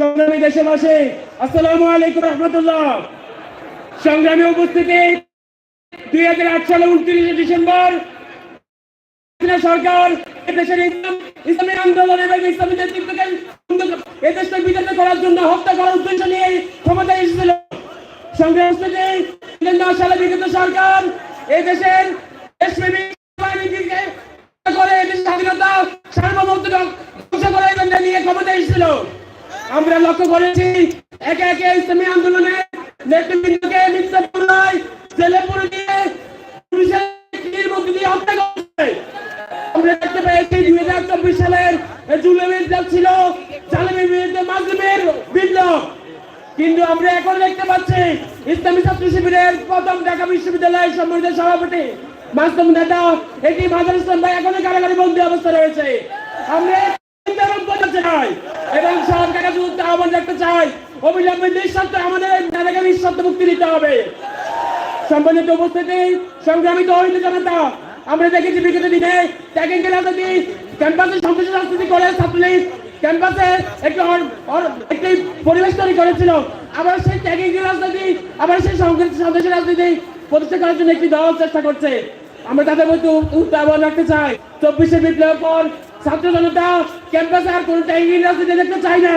সংগ্রামী দেশবাসী, আসসালামু আলাইকুম রহমতুল্লাহ। সংগ্রামী উপস্থিতি, দুই হাজার আট সালে উনত্রিশে ডিসেম্বর সরকার এদেশের ইসলাম আন্দোলন এবং ইসলামী নেতৃত্বকে এই দেশকে বিজেপি করার জন্য হত্যা করার উদ্দেশ্য নিয়ে ক্ষমতায় এসেছিল। সংগ্রাম সালে বিগত সরকার দেশের দেশপ্রেমিক করে স্বাধীনতা সার্বভৌমত্ব ধ্বংস করে নিয়ে ক্ষমতায় এসেছিল। আমরা লক্ষ্য করেছি, একে একে ইসলামী আন্দোলনের নেতৃবৃন্দকে মিথ্যা জেলে দিয়ে পুলিশের মধ্যে দিয়ে হত্যা করছে। আমরা দেখতে দুই হাজার চব্বিশ সালের ছিল, জালেমের বিরুদ্ধে মাজলুমের বিপ্লব। কিন্তু আমরা এখন দেখতে পাচ্ছি, ইসলামী ছাত্র শিবিরের প্রথম ঢাকা বিশ্ববিদ্যালয়ের সম্মানিত সভাপতি মাসুম নেতা এটি মাজার ইসলাম ভাই এখনও কারাগারি বন্দী অবস্থা রয়েছে। আমরা করতে চাই এবং সরকারের কাছে উদ্যোগ আহ্বান রাখতে চাই। অবিলম্বে নিঃশর্ত আমাদের মেধাকে নিঃশর্ত মুক্তি দিতে হবে। সম্মানিত উপস্থিতি সংগ্রামিত হইতে জনতা, আমরা দেখেছি বিগত দিনে ট্যাগিং রাজনীতি ক্যাম্পাসে রাজনীতি করে ছাত্রলীগ ক্যাম্পাসে একটি একটি পরিবেশ তৈরি করেছিল। আবার সেই ট্যাগিং রাজনীতি, আবার সেই রাজনীতি প্রতিষ্ঠা করার জন্য একটি দল চেষ্টা করছে। আমরা তাদের মধ্যে উদ্যোগ আহ্বান রাখতে চাই। চব্বিশে বিপ্লবের পর ছাত্র জনতা ক্যাম্পাসে আর কোন ট্যাগিং রাজনীতি দেখতে চাই না।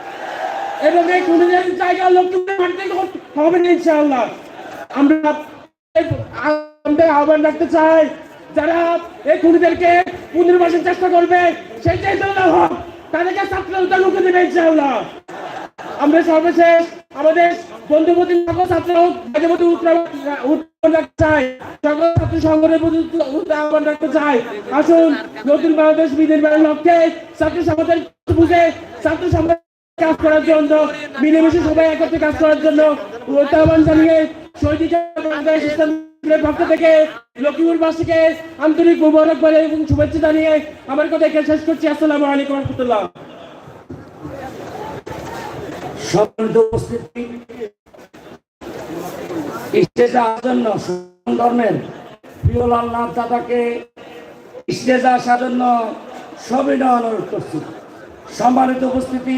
হবে না আমরা আহ্বান রাখতে চাই, যারা এই খুনিদেরকে পুনর্বাসনের চেষ্টা করবে হোক, তাদেরকে ছাত্রতা দেবে আমরা সর্বশেষ আমাদের বন্ধুপতি সকল ছাত্র মধ্যে উত্তর রাখতে চাই, সকল ছাত্র সংগঠনের প্রতি আহ্বান রাখতে চাই। আসুন, নতুন বাংলাদেশ বিনির্মাণের লক্ষ্যে ছাত্র সমাজের বুঝে ছাত্র সমাজ কাজ করার জন্য, মিলেমিশে সবাই একত্রে কাজ করার জন্য। আহ্বান জানিয়ে পক্ষ থেকে লক্ষ্মীপুরবাসীকে আন্তরিক মুবারক করে এবং শুভেচ্ছা জানিয়ে আমার কথা এখানে শেষ করছি। আসসালামু আলাইকুম রহমতুল্লাহ। সম্মানিত উপস্থিতি, স্টেজে আসার জন্য ধর্মের দাদাকে স্টেজে আসার জন্য অনুরোধ করছি। সম্মানিত উপস্থিতি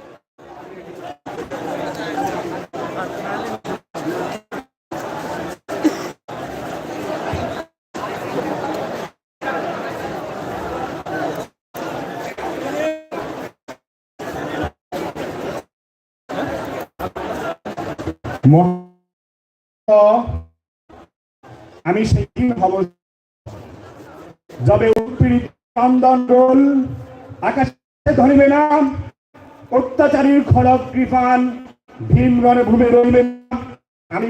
আমি সেই হব যবে উৎপীড়িত চন্দন রোল আকাশে ধরিবে না, অত্যাচারীর খড়ক কৃপান ভীম রণভূমে রইবে আমি